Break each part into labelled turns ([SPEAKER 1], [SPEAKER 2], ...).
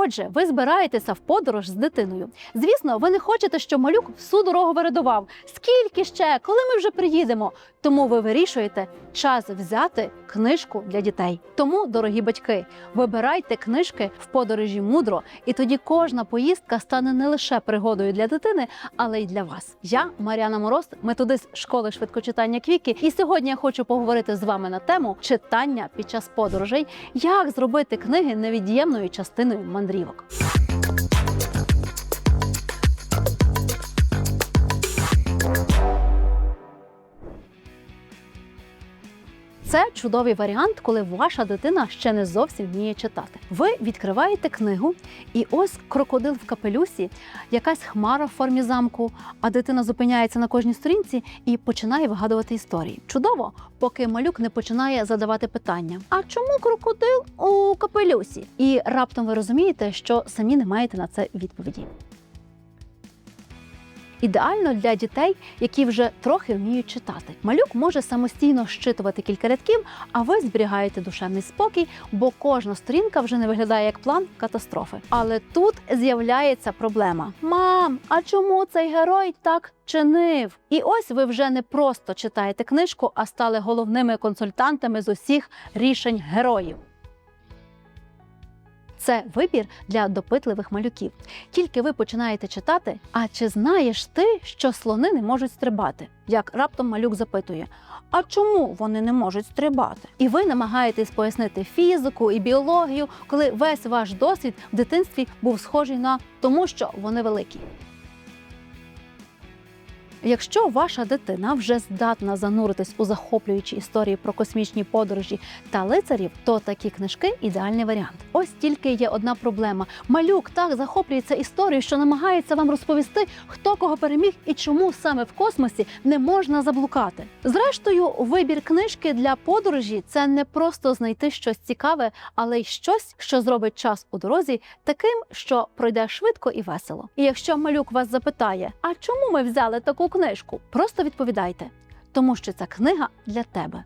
[SPEAKER 1] Отже, ви збираєтеся в подорож з дитиною. Звісно, ви не хочете, щоб малюк всю дорогу виридував. Скільки ще, коли ми вже приїдемо? Тому ви вирішуєте час взяти книжку для дітей. Тому, дорогі батьки, вибирайте книжки в подорожі мудро, і тоді кожна поїздка стане не лише пригодою для дитини, але й для вас. Я Мар'яна Мороз, методист школи швидкочитання Квіки, і сьогодні я хочу поговорити з вами на тему читання під час подорожей, як зробити книги невід'ємною частиною мандрівок. Це чудовий варіант, коли ваша дитина ще не зовсім вміє читати. Ви відкриваєте книгу, і ось крокодил в капелюсі, якась хмара в формі замку, а дитина зупиняється на кожній сторінці і починає вигадувати історії. Чудово, поки малюк не починає задавати питання: а чому крокодил у капелюсі? І раптом ви розумієте, що самі не маєте на це відповіді. Ідеально для дітей, які вже трохи вміють читати. Малюк може самостійно щитувати кілька рядків, а ви зберігаєте душевний спокій, бо кожна сторінка вже не виглядає як план катастрофи. Але тут з'являється проблема: мам, а чому цей герой так чинив? І ось ви вже не просто читаєте книжку, а стали головними консультантами з усіх рішень героїв. Це вибір для допитливих малюків. Тільки ви починаєте читати. А чи знаєш ти, що слони не можуть стрибати? Як раптом малюк запитує: А чому вони не можуть стрибати? І ви намагаєтесь пояснити фізику і біологію, коли весь ваш досвід в дитинстві був схожий на тому, що вони великі. Якщо ваша дитина вже здатна зануритись у захоплюючі історії про космічні подорожі та лицарів, то такі книжки ідеальний варіант. Ось тільки є одна проблема: малюк так захоплюється історією, що намагається вам розповісти, хто кого переміг і чому саме в космосі не можна заблукати. Зрештою, вибір книжки для подорожі це не просто знайти щось цікаве, але й щось, що зробить час у дорозі таким, що пройде швидко і весело. І якщо малюк вас запитає, а чому ми взяли таку книжку? Просто відповідайте, тому що ця книга для тебе.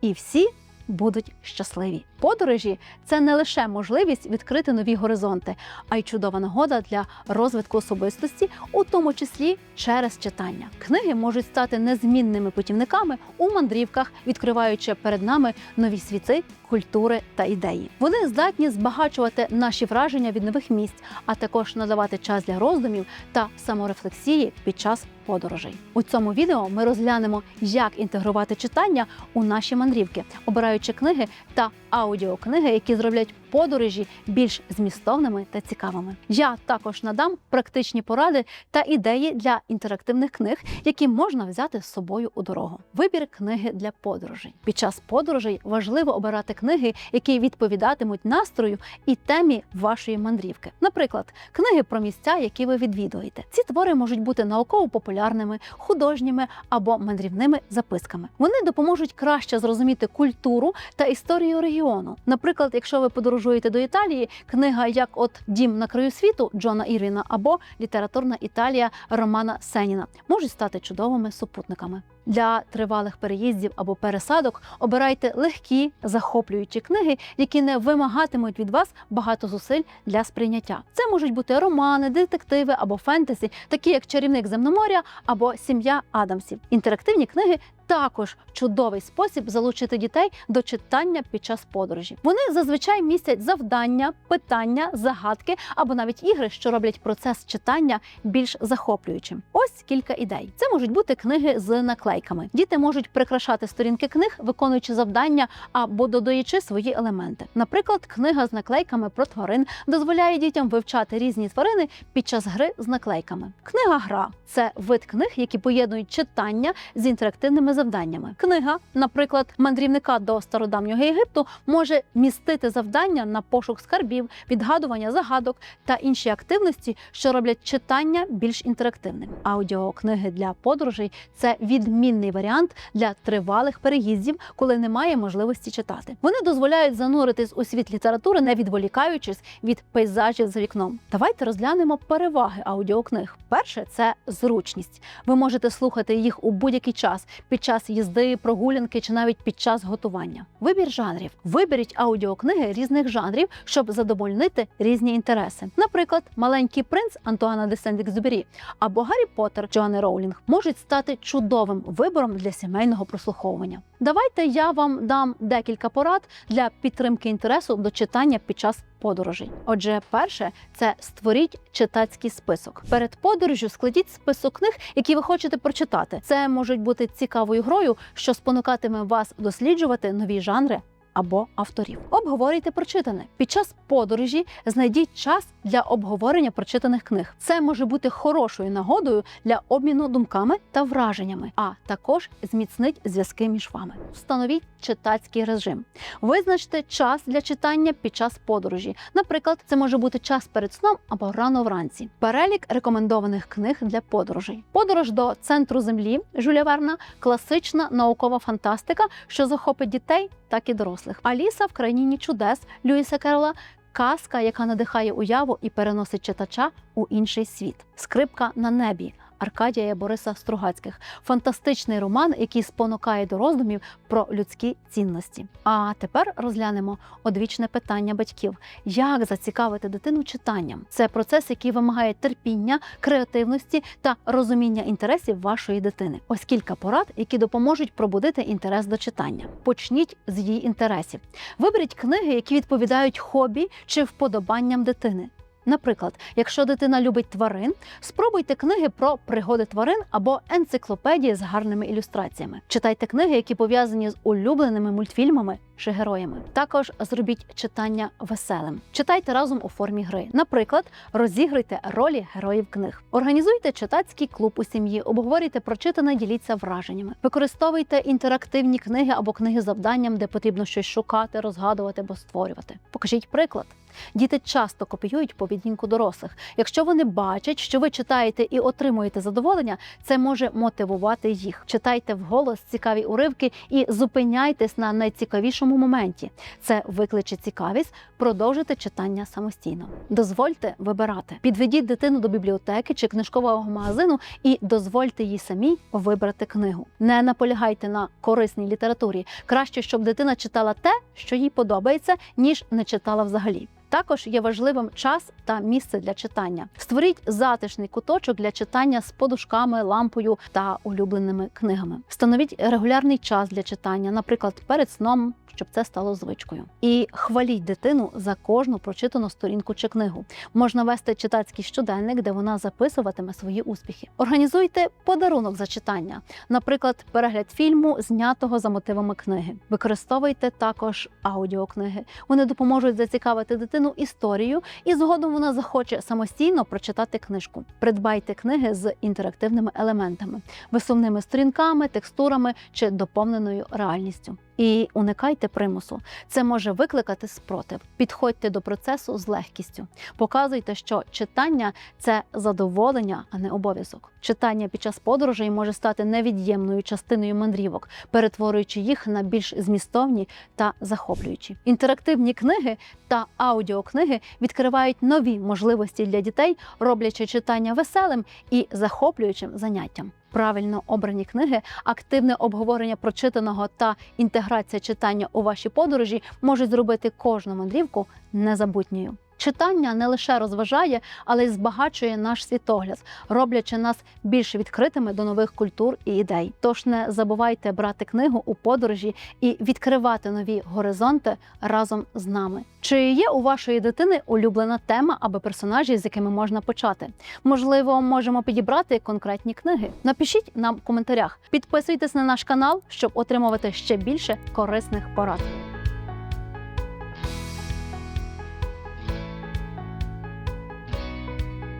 [SPEAKER 1] І всі будуть щасливі. Подорожі це не лише можливість відкрити нові горизонти, а й чудова нагода для розвитку особистості, у тому числі через читання. Книги можуть стати незмінними путівниками у мандрівках, відкриваючи перед нами нові світи, культури та ідеї. Вони здатні збагачувати наші враження від нових місць, а також надавати час для роздумів та саморефлексії під час подорожей. У цьому відео ми розглянемо, як інтегрувати читання у наші мандрівки, обираючи книги та аудіокниги, які зроблять подорожі більш змістовними та цікавими. Я також надам практичні поради та ідеї для інтерактивних книг, які можна взяти з собою у дорогу. Вибір книги для подорожей. Під час подорожей важливо обирати книги, які відповідатимуть настрою і темі вашої мандрівки. Наприклад, книги про місця, які ви відвідуєте. Ці твори можуть бути науково-популярними, художніми або мандрівними записками. Вони допоможуть краще зрозуміти культуру та історію регіону. Наприклад, якщо ви подорожуєте до Італії, книга як от Дім на краю світу Джона Ірвіна або літературна Італія Романа Сеніна можуть стати чудовими супутниками. Для тривалих переїздів або пересадок обирайте легкі, захоплюючі книги, які не вимагатимуть від вас багато зусиль для сприйняття. Це можуть бути романи, детективи або фентезі, такі як Чарівник земноморя або Сім'я Адамсів. Інтерактивні книги також чудовий спосіб залучити дітей до читання під час подорожі. Вони зазвичай містять завдання, питання, загадки або навіть ігри, що роблять процес читання більш захоплюючим. Ось кілька ідей. Це можуть бути книги з наклейками. Діти можуть прикрашати сторінки книг, виконуючи завдання або додаючи свої елементи. Наприклад, книга з наклейками про тварин дозволяє дітям вивчати різні тварини під час гри з наклейками. Книга гра це вид книг, які поєднують читання з інтерактивними завданнями. Книга, наприклад, мандрівника до стародавнього Єгипту, може містити завдання на пошук скарбів, відгадування загадок та інші активності, що роблять читання більш інтерактивним. Аудіокниги для подорожей це відмінний відмінний варіант для тривалих переїздів, коли немає можливості читати. Вони дозволяють зануритись у світ літератури, не відволікаючись від пейзажів за вікном. Давайте розглянемо переваги аудіокниг. Перше це зручність. Ви можете слухати їх у будь-який час під час їзди, прогулянки чи навіть під час готування. Вибір жанрів. Виберіть аудіокниги різних жанрів, щоб задовольнити різні інтереси. Наприклад, Маленький принц Антуана де Сент-Екзюпері або Гаррі Поттер Джоанни Роулінг можуть стати чудовим вибором для сімейного прослуховування. Давайте я вам дам декілька порад для підтримки інтересу до читання під час подорожей. Отже, перше це створіть читацький список. Перед подорожю складіть список книг, які ви хочете прочитати. Це можуть бути цікавою грою, що спонукатиме вас досліджувати нові жанри. Або авторів обговорюйте прочитане під час подорожі. Знайдіть час для обговорення прочитаних книг. Це може бути хорошою нагодою для обміну думками та враженнями, а також зміцнить зв'язки між вами. Встановіть читацький режим. Визначте час для читання під час подорожі. Наприклад, це може бути час перед сном або рано вранці. Перелік рекомендованих книг для подорожей. Подорож до центру землі Жюля Верна класична наукова фантастика, що захопить дітей, так і дорослих. Аліса в країні чудес Льюіса Керола. Казка, яка надихає уяву і переносить читача у інший світ. Скрипка на небі Аркадія Бориса Стругацьких. Фантастичний роман, який спонукає до роздумів про людські цінності. А тепер розглянемо одвічне питання батьків: як зацікавити дитину читанням? Це процес, який вимагає терпіння, креативності та розуміння інтересів вашої дитини. Ось кілька порад, які допоможуть пробудити інтерес до читання. Почніть з її інтересів. Виберіть книги, які відповідають хобі чи вподобанням дитини. Наприклад, якщо дитина любить тварин, спробуйте книги про пригоди тварин або енциклопедії з гарними ілюстраціями. Читайте книги, які пов'язані з улюбленими мультфільмами чи героями. Також зробіть читання веселим. Читайте разом у формі гри. Наприклад, розігруйте ролі героїв книг. Організуйте читацький клуб у сім'ї, обговорюйте прочитане, діліться враженнями. Використовуйте інтерактивні книги або книги з завданням, де потрібно щось шукати, розгадувати або створювати. Покажіть приклад. Діти часто копіюють поведінку дорослих. Якщо вони бачать, що ви читаєте і отримуєте задоволення, це може мотивувати їх. Читайте вголос цікаві уривки і зупиняйтесь на найцікавішому моменті. Це викличе цікавість, продовжуйте читання самостійно. Дозвольте вибирати. Підведіть дитину до бібліотеки чи книжкового магазину і дозвольте їй самій вибрати книгу. Не наполягайте на корисній літературі. Краще, щоб дитина читала те, що їй подобається, ніж не читала взагалі. Також є важливим час та місце для читання. Створіть затишний куточок для читання з подушками, лампою та улюбленими книгами. Встановіть регулярний час для читання, наприклад, перед сном. Щоб це стало звичкою, і хваліть дитину за кожну прочитану сторінку чи книгу. Можна вести читацький щоденник, де вона записуватиме свої успіхи. Організуйте подарунок за читання, наприклад, перегляд фільму, знятого за мотивами книги. Використовуйте також аудіокниги. Вони допоможуть зацікавити дитину історією, і згодом вона захоче самостійно прочитати книжку. Придбайте книги з інтерактивними елементами, висувними сторінками, текстурами чи доповненою реальністю. І уникайте примусу. Це може викликати спротив. Підходьте до процесу з легкістю. Показуйте, що читання це задоволення, а не обов'язок. Читання під час подорожей може стати невід'ємною частиною мандрівок, перетворюючи їх на більш змістовні та захоплюючі. Інтерактивні книги та аудіокниги відкривають нові можливості для дітей, роблячи читання веселим і захоплюючим заняттям. Правильно обрані книги, активне обговорення прочитаного та інтеграція читання у ваші подорожі можуть зробити кожну мандрівку незабутньою. Читання не лише розважає, але й збагачує наш світогляд, роблячи нас більш відкритими до нових культур і ідей. Тож не забувайте брати книгу у подорожі і відкривати нові горизонти разом з нами. Чи є у вашої дитини улюблена тема або персонажі, з якими можна почати? Можливо, можемо підібрати конкретні книги. Напишіть нам в коментарях. Підписуйтесь на наш канал, щоб отримувати ще більше корисних порад.